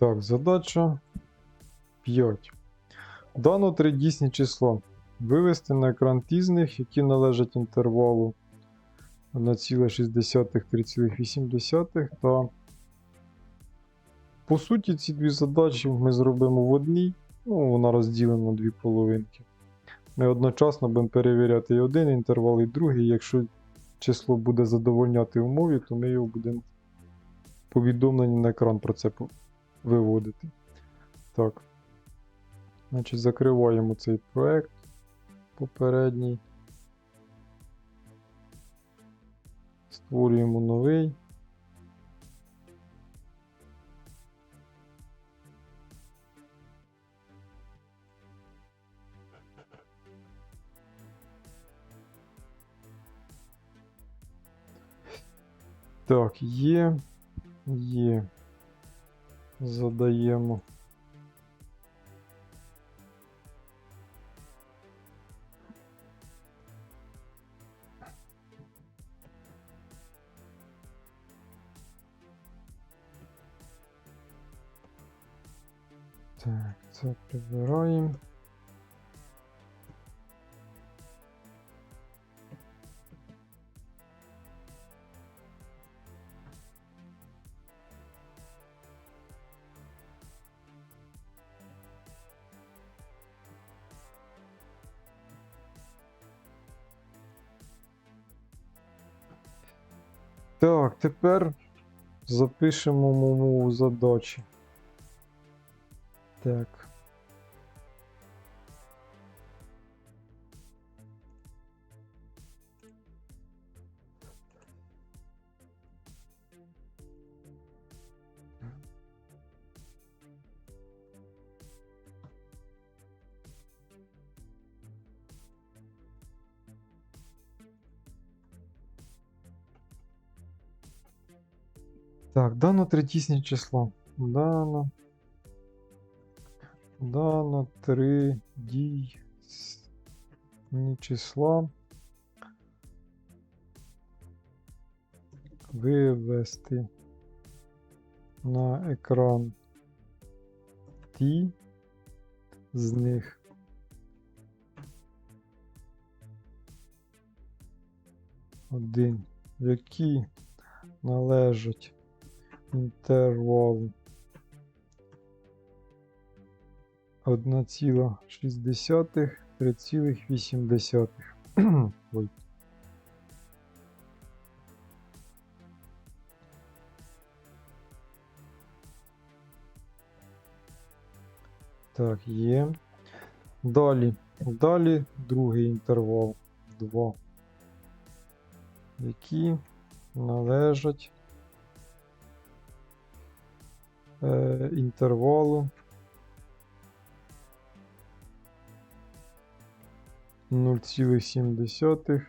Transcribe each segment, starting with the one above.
Так, задача 5. Дано тридісні число. Вивести на екран ті які належать інтервалу 1,6-3,8 та по суті ці дві задачі ми зробимо в одній. Ну, вона розділена на дві половинки. Ми одночасно будемо перевіряти і один інтервал, і другий. Якщо число буде задовольняти умові, то ми його будемо повідомлення на екран про це виводити. Так. Значить, закриваємо цей проект попередній. Створюємо новий. Так, є. Є. Задаємо. Так, це прибираємо. Так, тепер запишемо мову задачі. Так. Так, дано третісне число. Дано. Дано три дій. с- ні числа. Вивести на екран ті з них. Один, які належать інтервалу 1,6 3,8. Ой. Так, є. Далі. Далі другий інтервал 2. Які належать е, інтервалу 0,7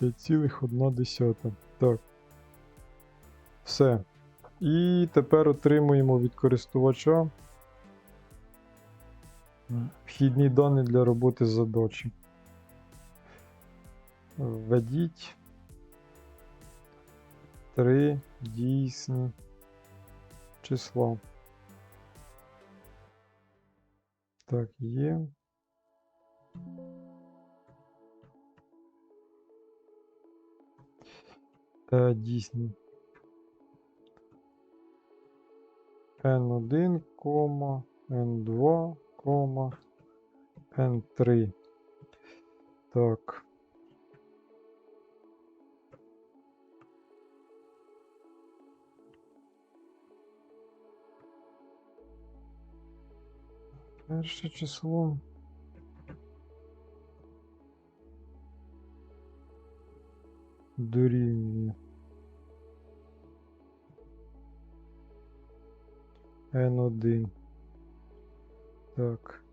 5,1. Так. Все. І тепер отримуємо від користувача вхідні дані для роботи з задачі. Введіть три дійсні числа. Так, є. Е, дійсні. N1, кома, N2, кома, N3. Так. Перше число. Дорівнює. N1. Так.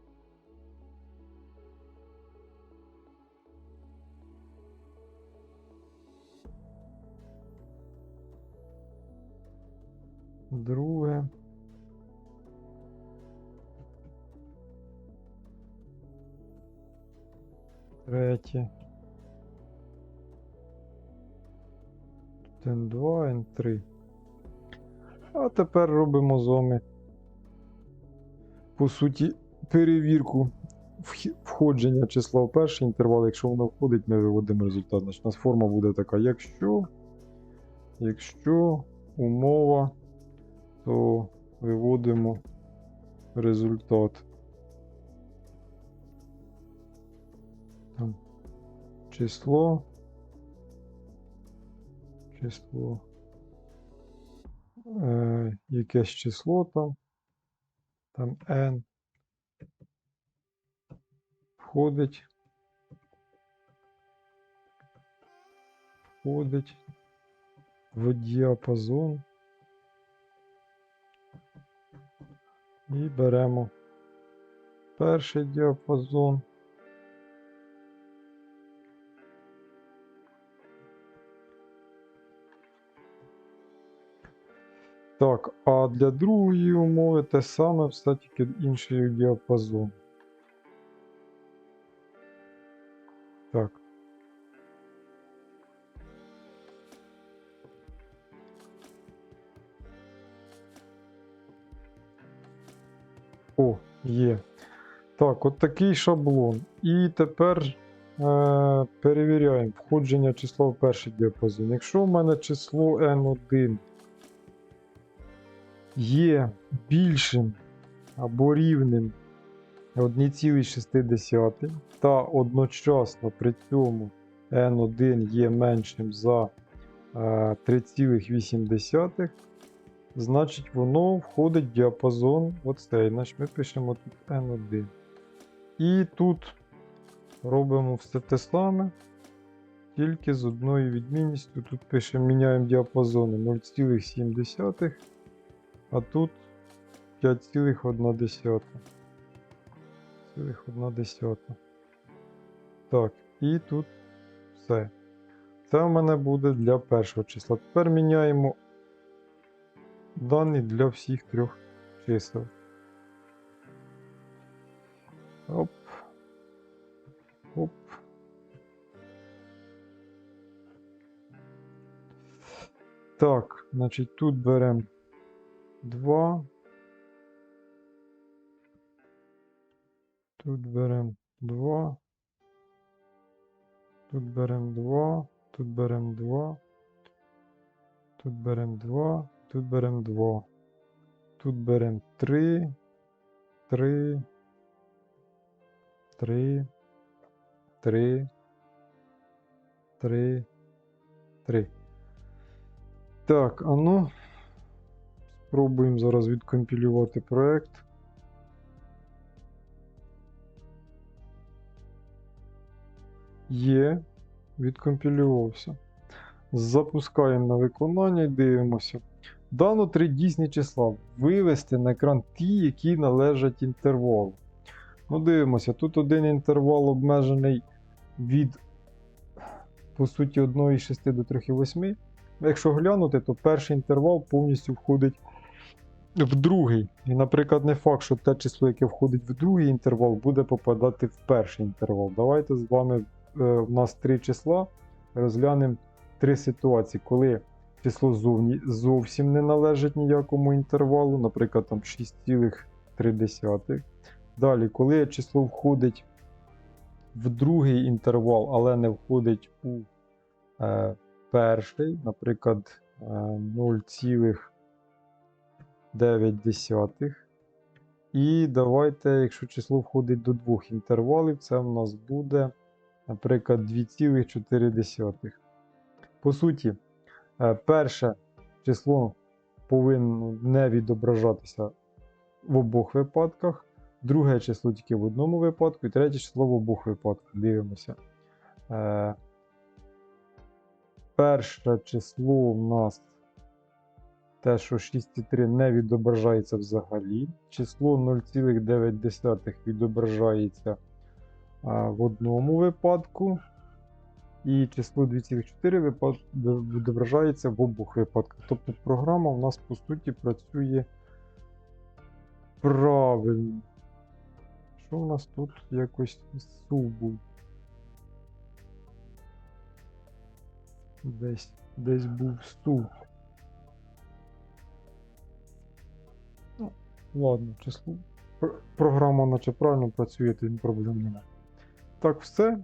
Друге. Третє. Тут N2, N3. А тепер робимо з по суті, перевірку входження числа в перший інтервал. Якщо воно входить, ми виводимо результат. Значить, у нас форма буде така: якщо, якщо умова, то виводимо результат. Число. Число. Е, якесь число там. Там n. Входить. Входить в діапазон. І беремо перший діапазон. Так, а для другої умови те саме, все тільки інший діапазон. Так. О, є. Так, от такий шаблон. І тепер е, перевіряємо входження числа в перший діапазон. Якщо в мене число n1 є більшим або рівним 1,6 та одночасно при цьому n1 є меншим за е, 3,8, значить воно входить в діапазон оцей. Значить ми пишемо тут n1. І тут робимо все те саме, тільки з одною відмінністю. Тут пишемо, міняємо діапазони 0,7, а тут 5,1. 5,1. Так, і тут все. Це у мене буде для першого числа. Тепер міняємо дані для всіх трьох чисел. Оп. Оп. Так, значить тут беремо 2. Тут беремо 2. Тут беремо 2. Тут беремо 2. Тут беремо 2. Тут беремо 2. Тут беремо 3. 3. 3. 3. 3. 3. Так, а ну. Спробуємо зараз відкомпілювати проект. Є, відкомпілювався. Запускаємо на виконання і дивимося. Дано три дійсні числа. Вивести на екран ті, які належать інтервалу. Ну, дивимося, тут один інтервал обмежений від, по суті, 1,6 до 3,8. Якщо глянути, то перший інтервал повністю входить в другий. І, наприклад, не факт, що те число, яке входить в другий інтервал, буде попадати в перший інтервал. Давайте з вами е, у нас три числа. Розглянемо три ситуації, коли число зовні зовсім не належить ніякому інтервалу, наприклад, там 6,3. Далі, коли число входить в другий інтервал, але не входить у е, перший, наприклад, е, 0,9. І давайте, якщо число входить до двох інтервалів, це в нас буде, наприклад, 2,4. По суті, е, перше число повинно не відображатися в обох випадках, друге число тільки в одному випадку, і третє число в обох випадках. Дивимося. Е, Перше число у нас те, що 6,3 не відображається взагалі. Число 0,9 відображається в одному випадку. І число 2,4 випад... відображається в обох випадках. Тобто програма у нас по суті працює правильно. Що у нас тут якось сув був? Десь, десь був сув. Ладно, число. Пр- Програма наче правильно працює, тим проблем немає. Так, все.